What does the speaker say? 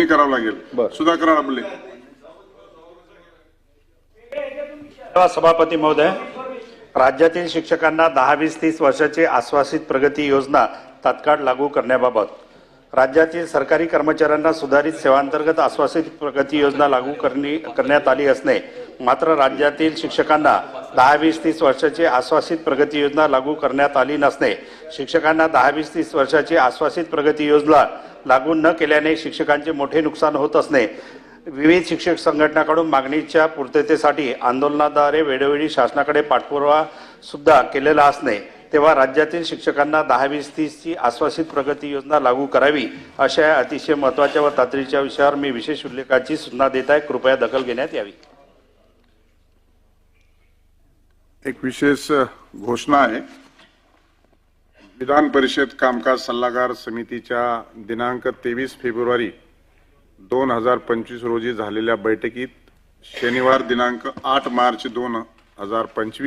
पद्धतीने करावं लागेल. सुधाकर धन्यवाद सभापती महोदय. राज्यातील शिक्षकांना दहा वीस तीस वर्षाची आश्वासित प्रगती योजना तात्काळ लागू करण्याबाबत राज्यातील सरकारी कर्मचाऱ्यांना सुधारित सेवांतर्गत आश्वासित प्रगती योजना लागू करणे करण्यात आली असणे मात्र राज्यातील शिक्षकांना दहा वीस तीस वर्षाची आश्वासित प्रगती योजना लागू करण्यात आली नसणे. शिक्षकांना दहा वीस तीस वर्षाची आश्वासित प्रगती योजना लागू न केल्याने शिक्षकांचे मोठे नुकसान होत असणे. विविध शिक्षक संघटनाकडून मागणीच्या पूर्ततेसाठी आंदोलनाद्वारे वेळोवेळी शासनाकडे पाठपुरावा सुद्धा केलेला असणे. तेव्हा राज्यातील शिक्षकांना दहा वीस तीसची आश्वासित प्रगती योजना लागू करावी अशा अतिशय महत्त्वाच्या व तातडीच्या विषयावर मी विशेष उल्लेखाची सूचना देत आहे. कृपया दखल घेण्यात यावी. एक विशेष घोषणा आहे. विधान परिषद कामकाज सल्लागार समितीच्या दिनांक तेवीस फेब्रुवारी दोन हजार पंचवीस रोजी झालेल्या बैठकीत शनिवार दिनांक आठ मार्च दोन हजार पंचवीस